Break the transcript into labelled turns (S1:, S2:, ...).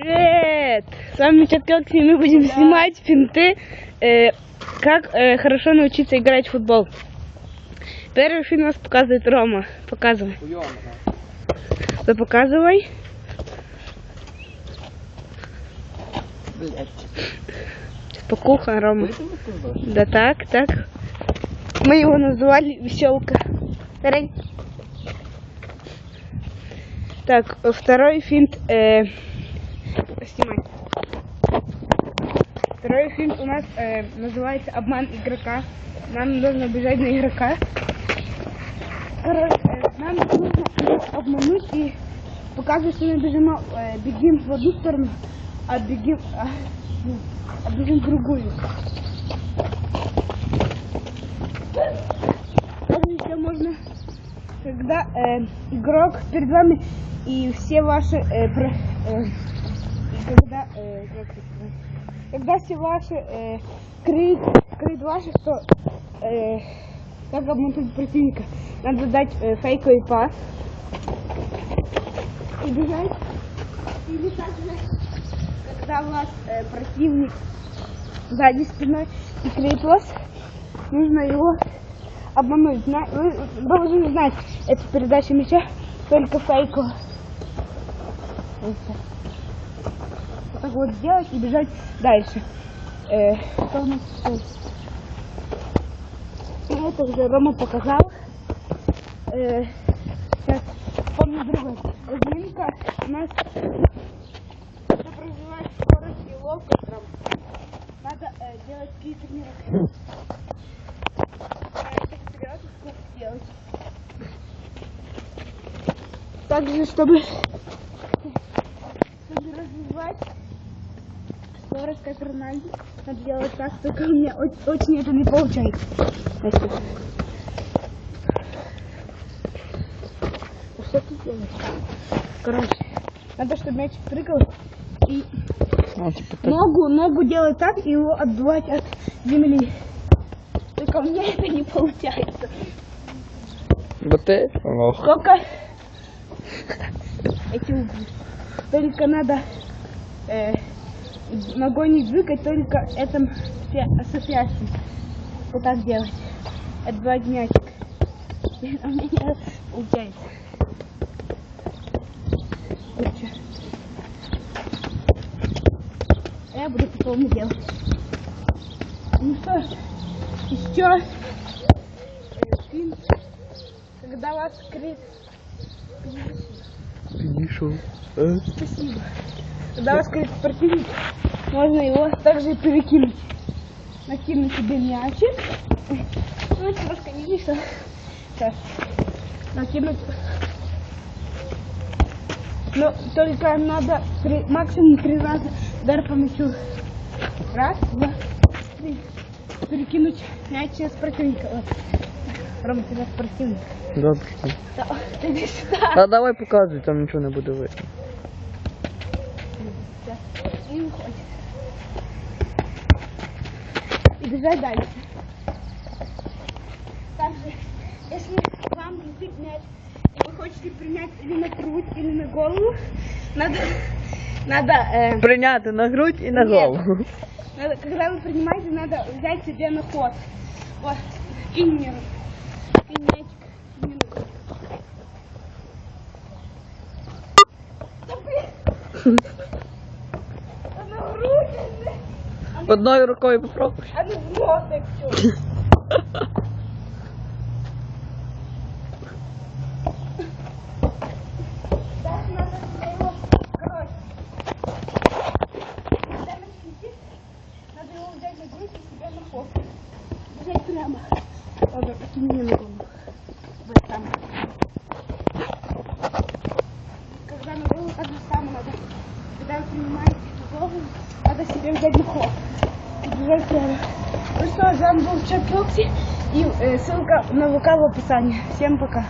S1: Привет! С вами Чаткелкси, и мы будем снимать финты, э, как э, хорошо научиться играть в футбол. Первый финт нас показывает Рома. Показывай. Да показывай. Спокуха, Рома. Да так, так. Мы его называли Веселка. Так, второй финт. Э, снимай. Второй финт у нас э, называется обман игрока. Нам нужно бежать на игрока. Э, нам нужно обмануть и показывать, что мы бежим, э, бегим в одну сторону, а бегим, а, ну, а бежим в другую. Также еще можно, когда э, игрок перед вами и все ваши э, про- э, когда, э, когда все ваши э, крит, крит ваших, то э, как обмануть противника, надо дать э, фейковый пас и бежать. Или также, когда у вас э, противник сзади спиной и крит вас, нужно его обмануть. Вы должны знать, это передача мяча только фейковая. Так вот сделать и бежать дальше. Э, что у нас тут? Ну, это уже Рома показал. Э, сейчас помню другое. Разминка у нас чтобы скорость и ловкость. Ром. Надо э, делать такие тренировки. Э. Также, чтобы развивать скорость, как Рональdo, надо делать так, только у меня очень, это не получается. Значит, а Что ты делаешь? Короче, надо, чтобы мяч прыгал и
S2: Ну, типа так.
S1: ногу, ногу делать так и его отдувать от земли. Только у меня это не получается.
S2: Вот ты лох.
S1: Сколько эти углы? Только надо э, ногой не двигать, только этом ассоциации. Вот так делать. Отбивать мячик. У меня получается. Лучше. А Я буду потом делать. Ну что ж, еще когда вас крит
S2: Перешел. А?
S1: Спасибо. Когда вас крит противник, можно его также перекинуть. Накинуть себе мячик. Ну, немножко не весело. Сейчас. Накинуть. Но только надо три, максимум три раза удар по мячу. Раз, два, три. Перекинуть мяч с противника. Вот. Рома, тебя с противника. Да, Ты иди сюда.
S2: А давай показуй, там нічого не буде видно.
S1: И уходит. И бежать дальше. Также, если вам летит мяч, и вы хотите принять или на грудь, или на голову, надо, надо, э,
S2: Прийняти на грудь і на
S1: Ні.
S2: голову.
S1: надо, когда вы принимаете, надо взять себе на ход. Вот, мячик мне на грудь. Да блин! А на грудь, а на-
S2: Одною рукою попробуй.
S1: а ну в все. Дальше надо его, короче, когда мяч летит, надо его взять на грудь и себе на ход. Бежать прямо. Ладно, кинь мне на голову. Вот там. Когда на голову, так же самое надо. Когда вы принимаете на голову, надо себе взять на ход. Прямо. Ну что, с вами был Чак Фокси. И э, ссылка на ВК в описании. Всем пока.